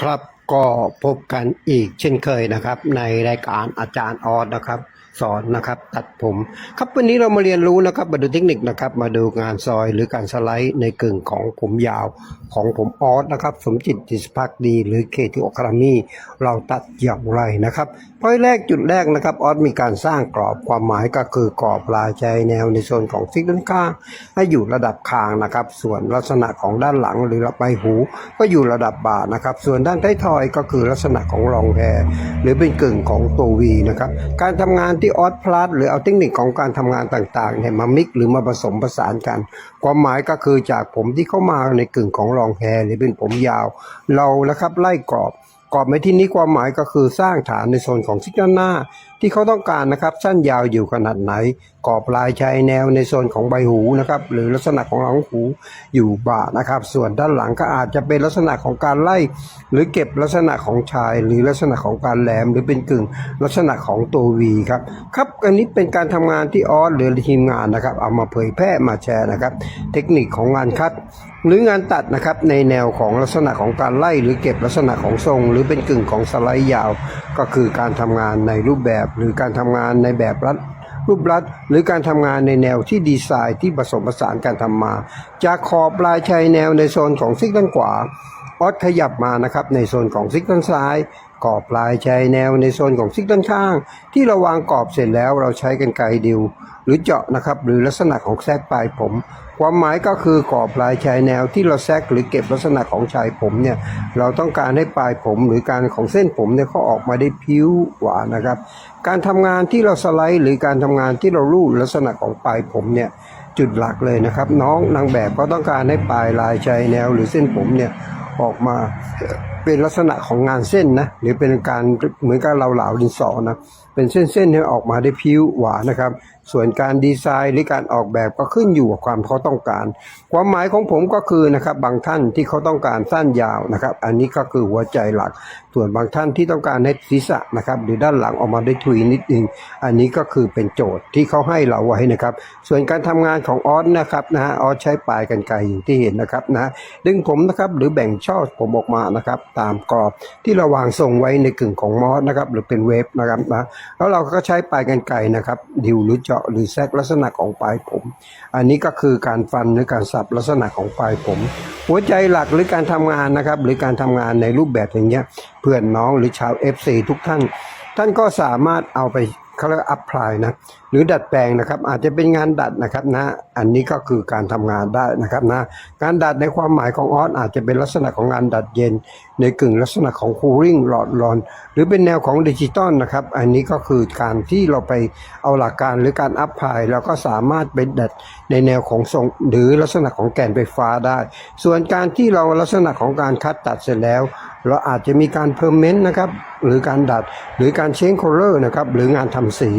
ครับก็พบกันอีกเช่นเคยนะครับ ในรายการอาจารย์ออสนะครับ สอนนะครับ ตัดผม ครับวันนี้เรามาเรียนรู้นะครับมาดูเทคนิคนะครับ มาดูงานซอยหรือการสไลด์ในกึ่งของผมยาวของผมออสนะครับ สมจิตดิสพักดี หรือเคทีโอคารามีเราตัดอย่างไรนะครับพอยแรกจุดแรกนะครับออสมีการสร้างกรอบความหมายก็คือกรอบลายใจแนวในโซนของซิกด้านข้างให้อยู่ระดับคางนะครับ ส่วนลักษณะของด้านหลังหรือใบหู ก็อยู่ระดับบ่านะครับ ส่วนด้านท้ายทอยก็คือลักษณะของรองแพรหรือเป็นกึ่งของตัววีนะครับการทำงานที่ออสพลัสหรือเอาเทคนิคของการทำงานต่างๆเนี่ยมามิกหรือมาผสมผสานกัน ความหมายก็คือจากผมที่เข้ามาในกึ่งของรองแฮรหรือเป็นผมยาว เรานะครับไล่กรอบกรอบในที่นี้ความหมายก็คือสร้างฐานในโซนของซิกด้านหน้า ที่เขาต้องการนะครับสั้นยาวอยู่ขนาดไหนกรอบลายชายแนวในโซนของใบหูนะครับหรือลักษณะของหลังหูอยู่บ่านะครับ ส่วนด้านหลังก็อาจจะเป็นลักษณะของการไล่ หรือเก็บลักษณะของชาย หรือลักษณะของการแหลม หรือเป็นกึ่งลักษณะของตัววีครับครับอันนี้เป็นการทำงานที่ออสหรือทีมงานนะครับ เอามาเผยแพร่มาแชร์นะครับ เทคนิคของงานคัดหรืองานตัดนะครับในแนวของลักษณะของการไล่ หรือเก็บลักษณะของทรง หรือเป็นกึ่งของสไลด์ยาว ก็คือการทำงานในรูปแบบหรือการทำงานในแบบรัดรูปรัดหรือการทำงานในแนวที่ดีไซน์ที่ผสมผสานการทำมา จากขอบปลายชายแนวในโซนของซิกด้านขวาออสขยับมานะครับในโซนของซิกด้านซ้าย กรอบปลายชายแนวในโซนของซิกด้านข้าง ที่เราวางกรอบเสร็จแล้วเราใช้กันไกรดิว หรือเจาะนะครับหรือลักษณะของแทรกปลายผม ความหมายก็คือกรอบปลายชายแนวที่เราแทรกหรือเก็บลักษณะของชายผมเนี่ยเราต้องการให้ปลายผมหรือการของเส้นผมเนี่ยเขาออกมาได้ผิวหวานนะครับ การทำงานที่เราสไลด์ หรือการทำงานที่เราลูดลักษณะของปลายผมเนี่ยจุดหลักเลยนะครับ น้องนางแบบก็ต้องการให้ปลายลายชายแนว หรือเส้นผมเนี่ยออกมา เป็นลักษณะของงานเส้นนะหรือเป็นการเหมือนกับเราเหลาดินสอนะเป็นเส้นๆให้ออกมาได้ผิวหวานนะครับ ส่วนการดีไซน์หรือการออกแบบก็ขึ้นอยู่กับความเขาต้องการ ความหมายของผมก็คือนะครับบางท่านที่เขาต้องการสั้นยาวนะครับ อันนี้ก็คือหัวใจหลัก ส่วนบางท่านที่ต้องการให้ศีรษะนะครับหรือด้านหลังออกมาได้ทุยนิดนึงอันนี้ก็คือเป็นโจทย์ที่เขาให้เราไว้นะครับ ส่วนการทำงานของออสนะครับนะฮะออสใช้ปลายกันไกรอย่างที่เห็นนะครับนะดึงผมนะครับหรือแบ่งช่อผมออกมานะครับ ตามกรอบที่เราวางทรงไว้ในกึ่งของมอสนะครับหรือเป็นเวฟนะครับนะแล้วเราก็ใช้ปลายกันไกรนะครับ ดิวหรือเจาะหรือแซกลักษณะของปลายผม อันนี้ก็คือการฟันหรือการสับลักษณะของปลายผม หัวใจหลักหรือการทำงานนะครับ หรือการทำงานในรูปแบบอย่างเงี้ยเพื่อนน้องหรือชาว FC ทุกท่าน ท่านก็สามารถเอาไป เขาเรียกอัพพลายนะหรือดัดแปลงนะครับ อาจจะเป็นงานดัดนะครับนะอันนี้ก็คือการทำงานได้นะครับนะการดัดในความหมายของออสอาจจะเป็นลักษณะของงานดัดเย็น ในกึ่งลักษณะของคูลิ่งหลอดร้อน หรือเป็นแนวของดิจิตอลนะครับอันนี้ก็คือการที่เราไปเอาหลักการหรือการอัพพลายเราก็สามารถไปดัดในแนวของทรงหรือลักษณะของแกนไฟฟ้าได้ ส่วนการที่เราลักษณะของการคัดตัดเสร็จแล้ว เราอาจจะมีการเพิ่มเมนต์นะครับ หรือการดัด หรือการเชนโคลเลอร์นะครับ หรืองานทำสี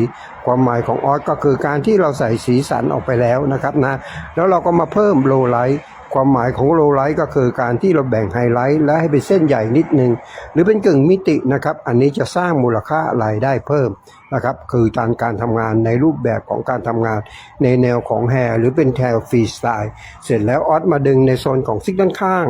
ความหมายของออสก็คือการที่เราใส่สีสันออกไปแล้วนะครับนะ แล้วเราก็มาเพิ่มโลไลท์ ความหมายของโลไลท์ก็คือการที่เราแบ่งไฮไลท์และให้เป็นเส้นใหญ่นิดนึง หรือเป็นกึ่งมิตินะครับ อันนี้จะสร้างมูลค่ารายได้เพิ่มนะครับ คือการการทำงานในรูปแบบของการทำงานในแนวของแฮร์หรือเป็นแทลฟรีสไตล์ เสร็จแล้วออสมาดึงในโซนของซิกด้านข้าง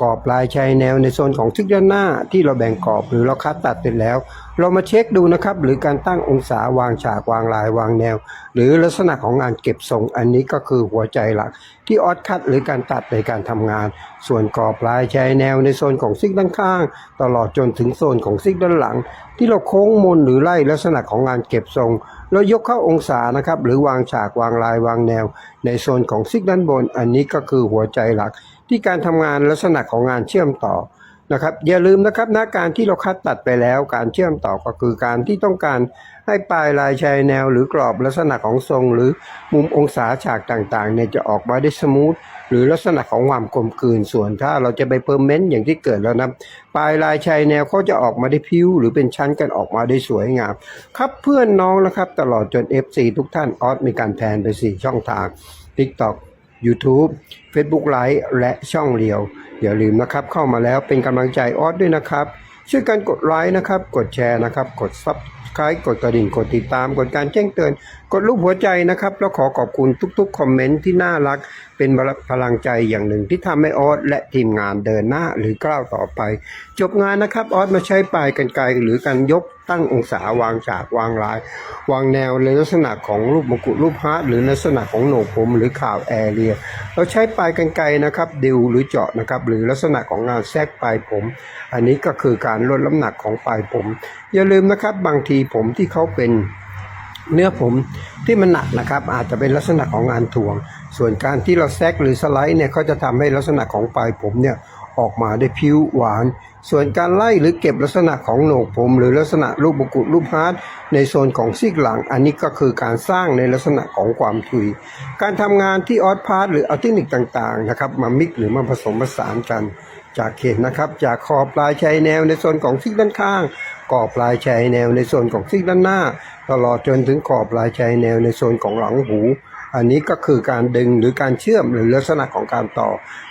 กรอบลายชายแนวในโซนของทึกด้านหน้าที่เราแบ่งกรอบหรือเราคัดตัดเสร็จแล้ว เรามาเช็คดูนะครับ หรือการตั้งองศาวางฉากวางลายวางแนว หรือลักษณะของงานเก็บทรงอันนี้ก็คือหัวใจหลัก ที่ออสคัดหรือการตัดในการทำงาน ส่วนกรอบลายชายแนวในโซนของซิกด้านข้าง ตลอดจนถึงโซนของซิกด้านหลัง ที่เราโค้งมนหรือไล่ลักษณะของงานเก็บทรงเรายกเข้าองศานะครับหรือวางฉากวางลายวางแนว ในโซนของซิกด้านบน อันนี้ก็คือหัวใจหลัก ที่การทำงานลักษณะของงานเชื่อมต่อ นะครับอย่าลืมนะครับนะการที่เราคัดตัดไปแล้วการเชื่อมต่อก็คือการที่ต้องการให้ปลายลายชายแนว หรือกรอบลักษณะของทรง หรือมุมองศาฉากต่างๆเนี่ยจะออกมาได้สมูทหรือลักษณะของความกลมกลืนส่วนถ้าเราจะไปเพิ่มเมนต์อย่างที่เกิดแล้วนะปลายลายชายแนวเขาจะออกมาได้พิ้ว หรือเป็นชั้นกันออกมาได้สวยงาม ครับเพื่อนน้องนะครับตลอดจน FC ทุกท่านออสมีการแทนไปสี่ช่องทาง TikTok YouTube Facebook Live และช่องเรียว อย่าลืมนะครับเข้ามาแล้วเป็นกำลังใจออสด้วยนะครับ ช่วยกันกดไลค์นะครับ กดแชร์นะครับ กด Subscribe กดกระดิ่งกดติดตาม กดการแจ้งเตือน กดรูปหัวใจนะครับ แล้วขอขอบคุณทุกๆ คอมเมนต์ที่น่ารัก เป็นพลังใจอย่างหนึ่งที่ทำให้ออสและทีมงานเดินหน้าหรือก้าวต่อไป จบงานนะครับออสมาใช้ปลายกันไกลหรือการยก ตั้งองศาวางฉากวางลาย วางแนวในลักษณะของรูปมงกุฎรูปฮาร์ดหรือลักษณะของโหนกผมหรือข่าวแอเรีย เราใช้ปลายกันไกนะครับดิวหรือเจาะนะครับหรือลักษณะของงานแทรกปลายผม อันนี้ก็คือการลดน้ำหนักของปลายผม อย่าลืมนะครับบางทีผมที่เขาเป็นเนื้อผมที่มันหนักนะครับอาจจะเป็นลักษณะของงานถ่วง ส่วนการที่เราแซกหรือสไลด์เนี่ยเขาจะทำให้ลักษณะของปลายผมเนี่ยออกมาได้ผิวหวาน ส่วนการไล่หรือเก็บลักษณะของโหนกผม หรือลักษณะรูปมงกุรูปฮาร์ดในโซนของซีกหลัง อันนี้ก็คือการสร้างในลักษณะของความทุย การทำงานที่ออสพาร์ทหรือเอาเทคนิคต่างๆนะครับมามิกหรือมาผสมผสานกัน จากเขตนะครับ จากขอบปลายชายแนวในโซนของซีกด้านข้างกอบปลายชายแนวในโซนของซีกด้านหน้า ตลอดจนถึงขอบปลายชายแนวในโซนของหลังหู อันนี้ก็คือการดึงหรือการเชื่อมหรือลักษณะของการต่อ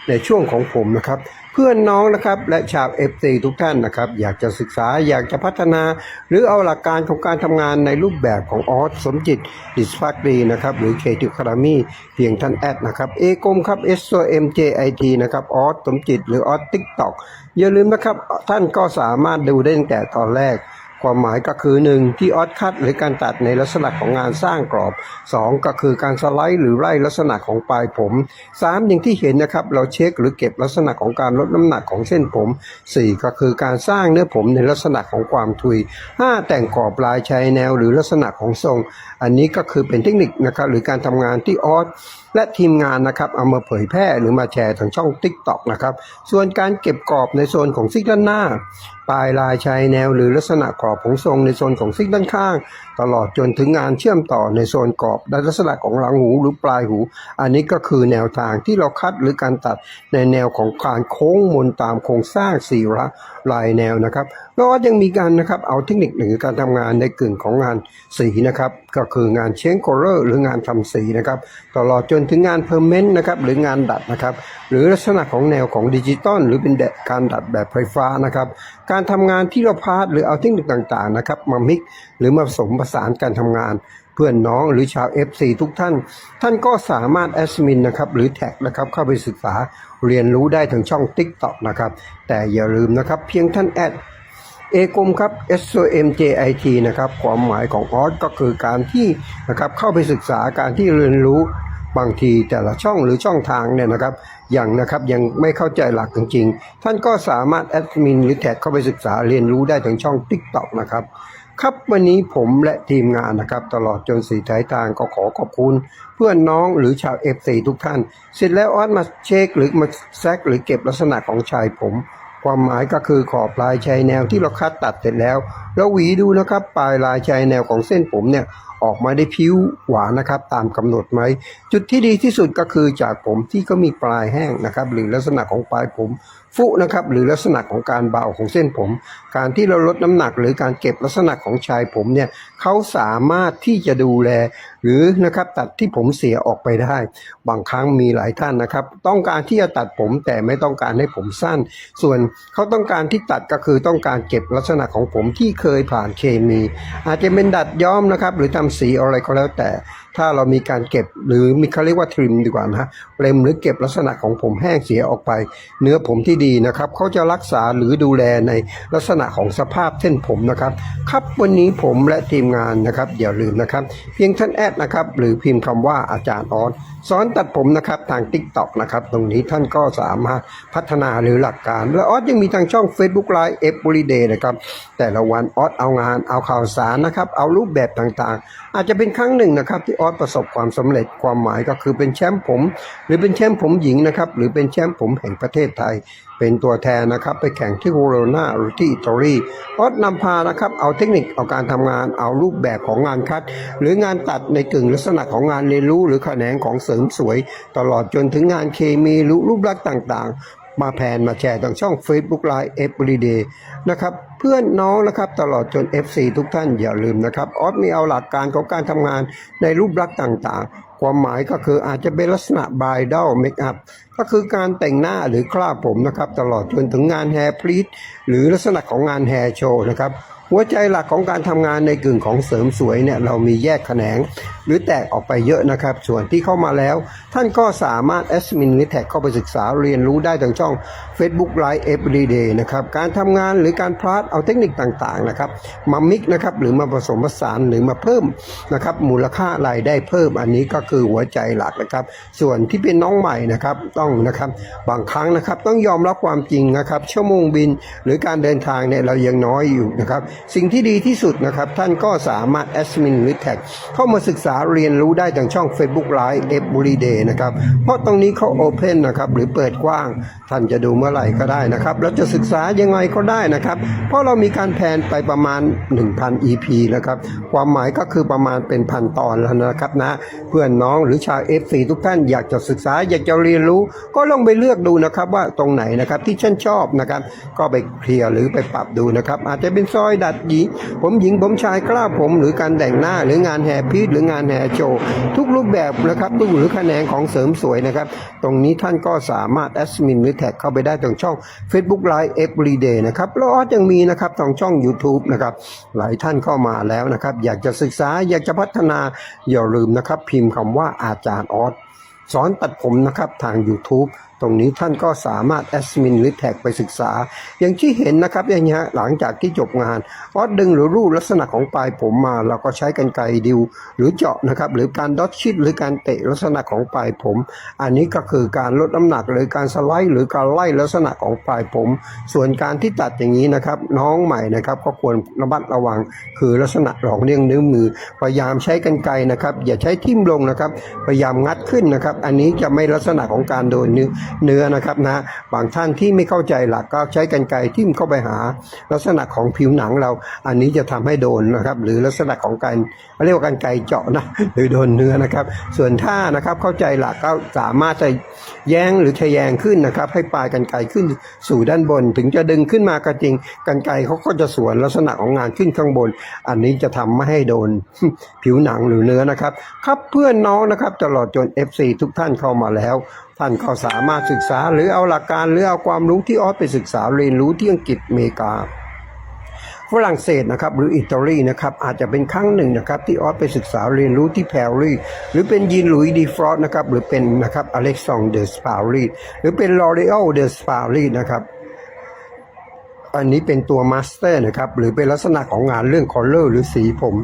ในช่วงของผมนะครับ พื่อนน้องนะครับและชาวเอฟซีทุกท่านนะครับ อยากจะศึกษาอยากจะพัฒนา หรือเอาหลักการของการทำงานในรูปแบบของออสสมจิตดิสฟักดีนะครับ หรือเคติคารามีเพียงท่านแอดนะครับเอกมครับ S O M J I T นะครับออสสมจิตหรือออสติกตอกอย่าลืมนะครับ ท่านก็สามารถดูได้ตั้งแต่ตอนแรก ความหมายก็คือ 1. ที่ออสคัดหรือการตัดในลักษณะของงานสร้างกรอบ 2. ก็คือการสไลด์หรือไล่ลักษณะของปลายผม 3. อย่างที่เห็นนะครับ เราเช็คหรือเก็บลักษณะของการลดน้ำหนักของเส้นผม 4. ก็คือการสร้างเนื้อผมในลักษณะของความทุย 5. แต่งกรอบลายชายแนวหรือลักษณะของทรง อันนี้ก็คือเป็นเทคนิคนะครับหรือการทำงานที่ออส และทีมงานนะครับเอามาเผยแพร่หรือมาแชร์ทางช่อง t ิ k t o k นะครับ ส่วนการเก็บกรอบในโซนของซิกด้านหน้า ปลายลายชายแนวหรือลักษณะกรอบของทรงในโซนของซิกด้านข้าง ตลอดจนถึงงานเชื่อมต่อในโซนกรอบและลักษณะของหลังหูหรือปลายหู อันนี้ก็คือแนวทางที่เราคัดหรือการตัดในแนวของการโค้งมนตามโครงสร้างสี่ระลายแนวนะครับแล้วก็ยังมีการนะครับเอาเทคนิคหรือการทำงานในกึ่งของงานสีนะครับ ก็คืองานเชนโคเลอร์หรืองานทำสีนะครับ ตลอดจนถึงงานเพอร์เมนต์นะครับหรืองานดัดนะครับ หรือลักษณะของแนวของดิจิตอลหรือเป็นการดัดแบบไฟฟ้านะครับ การทำงานที่เราพาร์ทหรือเอาเทคนิคต่างๆนะครับมามิกหรือมาผสมผสานการทำงานเพื่อนน้องหรือชาว FC ทุกท่าน ท่านก็สามารถแอดมินนะครับหรือแท็กนะครับเข้าไปศึกษาเรียนรู้ได้ทางช่อง TikTok นะครับ แต่อย่าลืมนะครับเพียงท่านแอด เอกมครับ S O M J I T นะครับความหมายของออสก็คือการที่นะครับเข้าไปศึกษาการที่เรียนรู้บางทีแต่ละช่องหรือช่องทางเนี่ยนะครับอย่างนะครับยังไม่เข้าใจหลักจริงๆ ท่านก็สามารถแอดมินหรือแท็กเข้าไปศึกษาเรียนรู้ได้ทางช่อง TikTok นะครับครับวันนี้ผมและทีมงานนะครับ ตลอดจนสีท้ายทางก็ขอขอบคุณ เพื่อนน้องหรือชาวเอฟซีทุกท่าน เสร็จแล้วออสมาเช็คหรือมาแซกหรือเก็บลักษณะของชายผม ความหมายก็คือขอบปลายชายแนวที่เราคัดตัดเสร็จแล้ว แล้วหวีดูนะครับ ปลายลายชายแนวของเส้นผมเนี่ยออกมาได้ผิวหวานนะครับ ตามกำหนดไหม จุดที่ดีที่สุดก็คือจากผมที่ก็มีปลายแห้งนะครับ หรือลักษณะของปลายผมฟุนะครับหรือลักษณะของการเบาของเส้นผม การที่เราลดน้ำหนักหรือการเก็บลักษณะของชายผมเนี่ยเขาสามารถที่จะดูแล หรือนะครับตัดที่ผมเสียออกไปได้ บางครั้งมีหลายท่านนะครับ ต้องการที่จะตัดผมแต่ไม่ต้องการให้ผมสั้น ส่วนเขาต้องการที่ตัดก็คือต้องการเก็บลักษณะของผมที่เคยผ่านเคมี อาจจะเป็นดัดย้อมนะครับหรือทำสีอะไรก็แล้วแต่ ถ้าเรามีการเก็บหรือมีเขาเรียกว่าทริมดีกว่านะเล็มหรือเก็บลักษณะของผมแห้งเสียออกไป เนื้อผมที่ดีนะครับเขาจะรักษาหรือดูแลในลักษณะของสภาพเส้นผมนะครับครับวันนี้ผมและทีมงานนะครับอย่าลืมนะครับ เพียงท่านแอดนะครับหรือพิมพ์คำว่าอาจารย์ออสสอนตัดผมนะครับทาง t ิ k t o k นะครับตรงนี้ท่านก็สามารถพัฒนาหรือหลักการ และออสยังมีทางช่อง Facebook Live Everyday นะครับแต่ละวันออสเอางานเอาข่าวสารนะครับเอารูปแบบต่างๆ อาจจะเป็นครั้งหนึ่งนะครับที่ออสประสบความสำเร็จความหมายก็คือเป็นแชมป์ผม หรือเป็นแชมป์ผมหญิงนะครับหรือเป็นแชมป์ผมแห่งประเทศไทย เป็นตัวแทนนะครับไปแข่งที่โคโรนาหรือที่อิตาลีออสนำพานะครับเอาเทคนิคเอาการทำงานเอารูปแบบของงานคัด หรืองานตัดในกึ่งลักษณะของงานเรียนรู้ หรือแขนงของเสริมสวย ตลอดจนถึงงานเคมีรูปลักษณ์ต่างๆ มาแผนมาแชร์ทางช่อง Facebook Live Everyday นะครับเพื่อนน้องนะครับตลอดจน FC ทุกท่านอย่าลืมนะครับออสมีเอาหลักการของการทำงานในรูปลักษณ์ต่างๆ ความหมายก็คืออาจจะเป็นลักษณะบายด l เมคอัพก็คือการแต่งหน้าหรือคราบผมนะครับตลอดจนถึงงานแฮร์พลีทหรือลักษณะของงานแฮร์โชว์นะครับหัวใจหลักของการทำงานในกึ่งของเสริมสวยเนี่ยเรามีแยกแขนง หรือแตกออกไปเยอะนะครับ ส่วนที่เข้ามาแล้ว ท่านก็สามารถแอดมินหรือแท็กเข้าไปศึกษาเรียนรู้ได้ทางช่อง Facebook Live Everyday นะครับ การทำงานหรือการพลาดเอาเทคนิคต่างๆนะครับ มามิกนะครับหรือมาผสมผสานหรือมาเพิ่มนะครับมูลค่ารายได้เพิ่มอันนี้ก็คือหัวใจหลักนะครับ ส่วนที่เป็นน้องใหม่นะครับต้องนะครับบางครั้งนะครับต้องยอมรับความจริงนะครับ ชั่วโมงบินหรือการเดินทางเนี่ยเรายังน้อยอยู่นะครับ สิ่งที่ดีที่สุดนะครับท่านก็สามารถแอดมินหรือแท็กเข้ามาศึกษาาเรียนรู้ได้ทางช่อง Facebook Live Everyday นะครับ เพราะตรงนี้เขาโอเพนนะครับหรือเปิดกว้าง ท่านจะดูเมื่อไหร่ก็ได้นะครับแล้วจะศึกษายังไงก็ได้นะครับ เพราะเรามีการแพนไปประมาณ 1,000 EP นะครับ ความหมายก็คือประมาณเป็นพันตอนแล้วนะครับนะ เพื่อนน้องหรือชาว FC ทุกท่านอยากจะศึกษาอยากจะเรียนรู้ ก็ลองไปเลือกดูนะครับว่าตรงไหนนะครับที่ฉันชอบนะครับ ก็ไปเคลียร์หรือไปปรับดูนะครับ อาจจะเป็นซอยดัดหญิงผมหญิงผมชายกล้าผมหรือการแต่งหน้าหรืองานแฮร์พีทหรืองานแหนโชว์ทุกรูปแบบนะครับตู้หรือแขนงของเสริมสวยนะครับ ตรงนี้ท่านก็สามารถแอดมินหรือแท็กเข้าไปได้ตรงช่อง Facebook Live Everyday นะครับแล้วออสยังมีนะครับตรงช่อง YouTube นะครับหลายท่านเข้ามาแล้วนะครับ อยากจะศึกษาอยากจะพัฒนาอย่าลืมนะครับ พิมพ์คำว่าอาจารย์ออสสอนตัดผมนะครับทาง YouTube ตรงนี้ท่านก็สามารถแอดมินหรือแท็กไปศึกษา อย่างที่เห็นนะครับอย่างนี้ฮะหลังจากที่จบงานออดดึงหรือรูปลักษณะของปลายผมมา เราก็ใช้กันไกรดิว หรือเจาะนะครับหรือการดอทชิดหรือการเตะลักษณะของปลายผม อันนี้ก็คือการลดน้ำหนักหรือการสไลด์ หรือการไล่ลักษณะของปลายผม ส่วนการที่ตัดอย่างนี้นะครับน้องใหม่นะครับก็ควรระมัดระวัง คือลักษณะหลอกเลี่ยงนิ้วมือ พยายามใช้กันไกรนะครับอย่าใช้ทิ่มลงนะครับพยายามงัดขึ้นนะครับ อันนี้จะไม่ลักษณะของการโดนนื้อเนื้อนะครับนะบางท่านที่ไม่เข้าใจหลักก็ใช้กันไกรทิ่มเข้าไปหา ลักษณะของผิวหนังเรา อันนี้จะทำให้โดนนะครับหรือลักษณะของการเรียกว่ากันไกรเจาะนะหรือโดนเนื้อนะครับ ส่วนถ้านะครับเข้าใจหลักก็สามารถจะแย้งหรือทะแยงขึ้นนะครับ ให้ปลายกันไกรขึ้นสู่ด้านบน ถึงจะดึงขึ้นมาก็จริงกันไกรเขาก็จะสวนลักษณะของงานขึ้นข้างบน อันนี้จะทำไม่ให้โดนผิวหนังหรือเนื้อนะครับ ครับเพื่อนน้องนะครับตลอดจน FC ทุกท่านเข้ามาแล้วท่านก็สามารถศึกษาหรือเอาหลักการหรือเอาความรู้ที่ออสไปศึกษาเรียนรู้ที่อังกฤษอเมริกาฝรั่งเศสนะครับหรืออิตาลีนะครับอาจจะเป็นครั้งหนึ่งนะครับที่ออสไปศึกษาเรียนรู้ที่แพรรีหรือเป็นยีนหลุยดีฟรอสนะครับหรือเป็นนะครับอเล็กซองเดอสปารีหรือเป็นลอเร a ลเดอสปารีนะครับอันนี้เป็นตัวมาสเตอร์นะครับหรือเป็นลักษณะของงานเรื่องคอลเลอร์หรือสีผม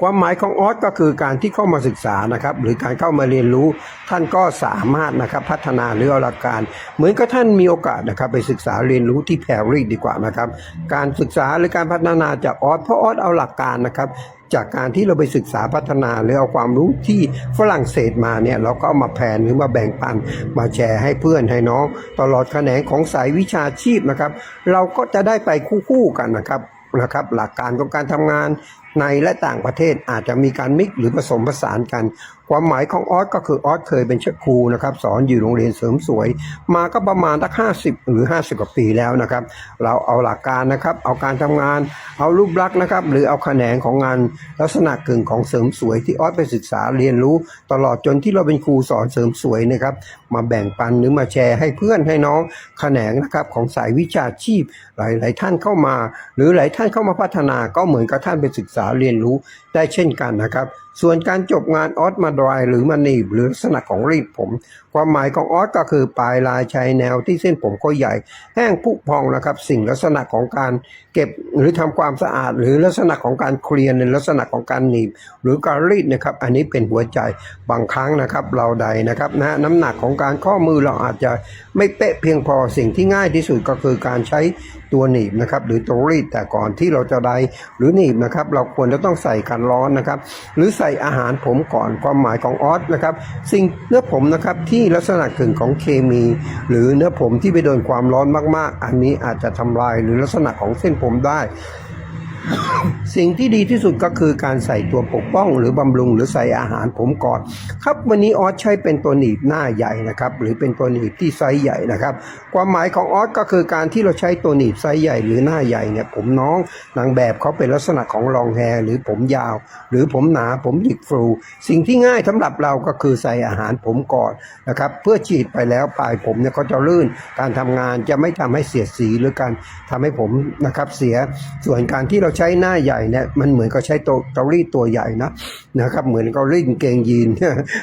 ความหมายของออสก็คือการที่เข้ามาศึกษานะครับหรือการเข้ามาเรียนรู้ท่านก็สามารถนะครับพัฒนาหรือเอาหลักการ เหมือนกับท่านมีโอกาสนะครับไปศึกษาเรียนรู้ที่แพรรีดีกว่านะครับการศึกษาหรือการพัฒนาจากออสเพราะออสเอาหลักการนะครับจากการที่เราไปศึกษาพัฒนาหรือเอาความรู้ที่ฝรั่งเศสมาเนี่ยเราก็เอามาแผนหรือมาแบ่งปันมาแชร์ให้เพื่อนให้น้อง ตลอดแขนงของสายวิชาชีพนะครับ เราก็จะได้ไปคู่ๆกันนะครับนะครับหลักการของการทำงาน ในและต่างประเทศอาจจะมีการมิกซ์หรือผสมผสานกัน ความหมายของออสก็คือออสเคยเป็นเชฟครูนะครับสอนอยู่โรงเรียนเสริมสวย มาก็ประมาณสักห้าสิบหรือ50กว่าปีแล้วนะครับ เราเอาหลักการนะครับเอาการทำงาน เอารูปลักษณ์นะครับหรือเอาแขนงของงานลักษณะกึ่งของเสริมสวยที่ออสไปศึกษาเรียนรู้ ตลอดจนที่เราเป็นครูสอนเสริมสวยนะครับมาแบ่งปันหรือมาแชร์ให้เพื่อนให้น้องแขนงนะครับของสายวิชาชีพหลาย ๆ ท่านเข้ามา หรือหลายท่านเข้ามาพัฒนาก็เหมือนกับท่านไปศึกษาเรียนรู้ ได้เช่นกันนะครับ ส่วนการจบงานออสมาดรายหรือมานีบหรือลักษณะของรีดผม ความหมายของออสก็คือปลายลายชายแนวที่เส้นผมก็ใหญ่ แห้งผุพองนะครับ สิ่งลักษณะของการเก็บหรือทำความสะอาด หรือลักษณะของการเคลียร์ในลักษณะของการหนีบ หรือการรีดนะครับอันนี้เป็นหัวใจบางครั้งนะครับเราใดนะครับนะน้ำหนักของการข้อมือเราอาจจะไม่เป๊ะเพียงพอสิ่งที่ง่ายที่สุดก็คือการใช้ตัวหนีบนะครับหรือตัวรีดแต่ก่อนที่เราจะไดหรือหนีบนะครับเราควรจะต้องใส่กันร้อนนะครับ หรือใส่อาหารผมก่อนความหมายของออสนะครับสิ่งเนื้อผมนะครับที่ลักษณะกึ่งของเคมี หรือเนื้อผมที่ไปโดนความร้อนมากๆ อันนี้อาจจะทำลายหรือลักษณะของเส้นผมได้ สิ่งที่ดีที่สุดก็คือการใส่ตัวปกป้อง หรือบำรุงหรือใส่อาหารผมก่อน ครับวันนี้ออสใช้เป็นตัวหนีบหน้าใหญ่นะครับหรือเป็นตัวหนีบที่ไซส์ใหญ่นะครับ ความหมายของออสก็คือการที่เราใช้ตัวหนีบไซส์ใหญ่หรือหน้าใหญ่เนี่ยผมน้องนางแบบเขาเป็นลักษณะของลองแฮร์หรือผมยาว หรือผมหนาผมหยิกฟูสิ่งที่ง่ายสำหรับเราก็คือใส่อาหารผมก่อนนะครับเพื่อฉีดไปแล้วปลายผมเนี่ยก็จะลื่นการทำงานจะไม่ทำให้เสียสีหรือการทำให้ผมนะครับเสียส่วนการที่เราใช้หน้าใหญ่เนี่ยมันเหมือนกับใช้ตัวเตารีดตัวใหญ่นะนะครับเหมือนกับรีดกางเกงยีน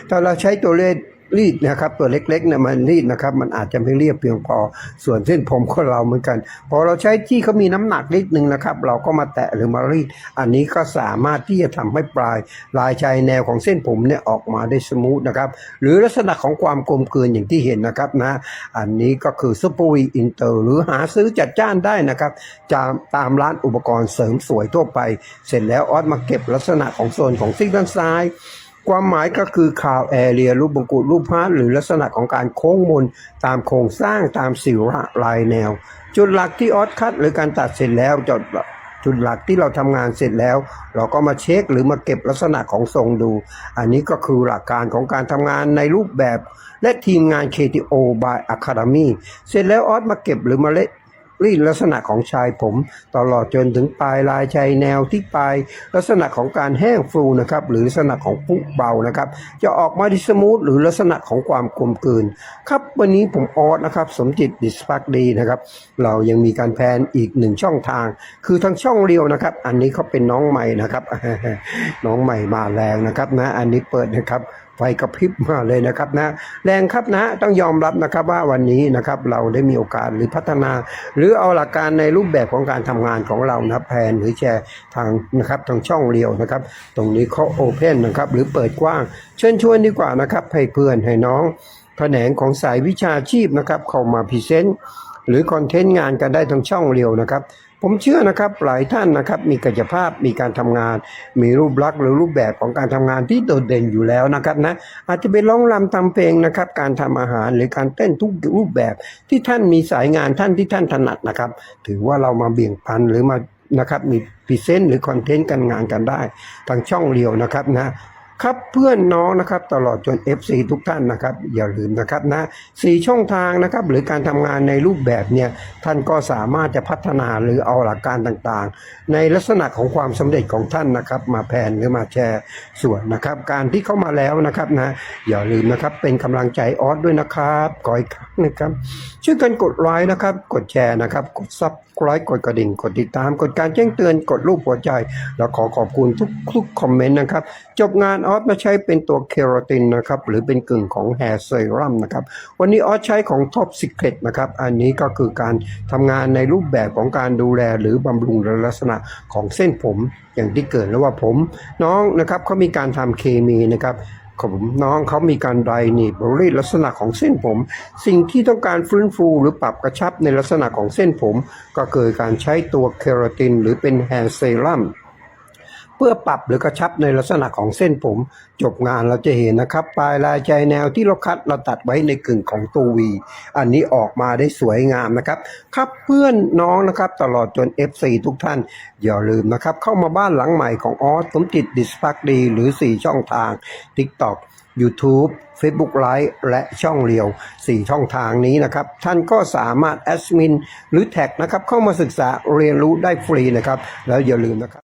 ถ้าเราใช้ตัวเลด รีดนะครับตัวเล็กๆเนี่ยมันรีดนะครับมันอาจจะไม่เรียบเพียงพอ ส่วนเส้นผมของเราเหมือนกัน พอเราใช้ที่เขามีน้ำหนักนิดนึงนะครับ เราก็มาแตะหรือมารีด อันนี้ก็สามารถที่จะทำให้ปลายลายชายแนวของเส้นผมเนี่ยออกมาได้สมูทนะครับ หรือลักษณะของความกลมกลืนอย่างที่เห็นนะครับนะอันนี้ก็คือซูเปอร์วีอินเตอร์หรือหาซื้อจัดจ้านได้นะครับจากตามร้านอุปกรณ์เสริมสวยทั่วไป เสร็จแล้วออสมาเก็บลักษณะของโซนของซีกด้านซ้าย ความหมายก็คือคาวแอเรียรูปบงกุฎรูปพาร์ทหรือลักษณะของการโค้งมนตามโครงสร้างตามสิวลายแนว จุดหลักที่ออสคัดหรือการตัดเสร็จแล้วจุดจุดหลักที่เราทำงานเสร็จแล้ว เราก็มาเช็คหรือมาเก็บลักษณะของทรงดู อันนี้ก็คือหลักการของการทำงานในรูปแบบ และทีมงาน KTO by Academy เสร็จแล้วออสมาเก็บหรือมาเละ รีดลักษณะของชายผม ตลอดจนถึงปลายลายชายแนวที่ปลายลักษณะของการแห้งฟูนะครับหรือลักษณะของปุ๊เบานะครับ จะออกมาดิสมูทหรือลักษณะของความกลมกลืนครับวันนี้ผมออสนะครับสมจิตดิสพักดีนะครับ เรายังมีการแพนอีกหนึ่งช่องทาง คือทางช่องเรียวนะครับ อันนี้เขาเป็นน้องใหม่นะครับ น้องใหม่มาแรงนะครับนะอันนี้เปิดนะครับ ฟกระพริบมาเลยนะครับนะแรงครับนะต้องยอมรับนะครับว่าวันนี้นะครับเราได้มีโอกาสหรือพัฒนา หรือเอาหลักการในรูปแบบของการทำงานของเรานะแพนหรือแชร์ทางนะครับทางช่องเรียวนะครับ ตรงนี้เขาโอเพนนะครับหรือเปิดกว้าง เชิญชวนดีกว่านะครับให้เพื่อนให้น้องแขนงของสายวิชาชีพนะครับเข้ามาพรีเซนต์หรือคอนเทนต์งานกันได้ทางช่องเรียวนะครับ ผมเชื่อนะครับหลายท่านนะครับมีกายภาพมีการทำงาน มีรูปลักษณ์หรือรูปแบบของการทำงานที่โดดเด่นอยู่แล้วนะครับนะอาจจะเป็นร้องรำทำเพลงนะครับการทำอาหารหรือการเต้นทุกรูปแบบที่ท่านมีสายงานท่านที่ท่านถนัดนะครับ ถือว่าเรามาเบี่ยงปันหรือมานะครับมีพรีเซนต์หรือคอนเทนต์การงานกันได้ ทางช่องเรียวนะครับนะ ครับเพื่อนน้องนะครับตลอดจน FC ทุกท่านนะครับอย่าลืมนะครับนะสี่ช่องทางนะครับหรือการทำงานในรูปแบบเนี่ยท่านก็สามารถจะพัฒนาหรือเอาหลักการต่างๆ ในลักษณะของความสำเร็จของท่านนะครับมาแพนหรือมาแชร์ส่วนนะครับ การที่เข้ามาแล้วนะครับนะอย่าลืมนะครับเป็นกำลังใจออสด้วยนะครับขออีกครั้งนะครับช่วยกันกดไลค์นะครับกดแชร์นะครับกดซับ ไลค์กดกระดิ่งกดติดตามกดการแจ้งเตือนกดรูปหัวใจ แล้วขอขอบคุณทุกทุกคอมเมนต์นะครับ จบงานออสมาใช้เป็นตัวเคโรตินนะครับ หรือเป็นกึ่งของแฮร์เซรั่มนะครับ วันนี้ออสใช้ของ Top Secret นะครับ อันนี้ก็คือการทำงานในรูปแบบของการดูแลหรือบำรุงลักษณะของเส้นผมอย่างที่เกิดแล้วว่าผม น้องนะครับเขามีการทำเคมีนะครับ ของผมน้องเขามีการไดนีบบริลักษณะของเส้นผม สิ่งที่ต้องการฟื้นฟูหรือปรับกระชับในลักษณะของเส้นผม ก็คือการใช้ตัวเคราตินหรือเป็นแฮร์เซรั่ม พื่อปรับหรือกระชับในลักษณะของเส้นผม จบงานเราจะเห็นนะครับ ปลายลายใจแนวที่เราคัดเราตัดไว้ในกึ่งของตัววี อันนี้ออกมาได้สวยงามนะครับ ครับเพื่อนน้องนะครับตลอดจน FC ทุกท่าน อย่าลืมนะครับ เข้ามาบ้านหลังใหม่ของออสสมจิตดิสพักดี หรือ 4 ช่องทาง TikTok YouTube Facebook Live และช่องเรียว 4 ช่องทางนี้นะครับ ท่านก็สามารถแอดมิน หรือแท็กนะครับ เข้ามาศึกษาเรียนรู้ได้ฟรีนะครับ แล้วอย่าลืมนะครับ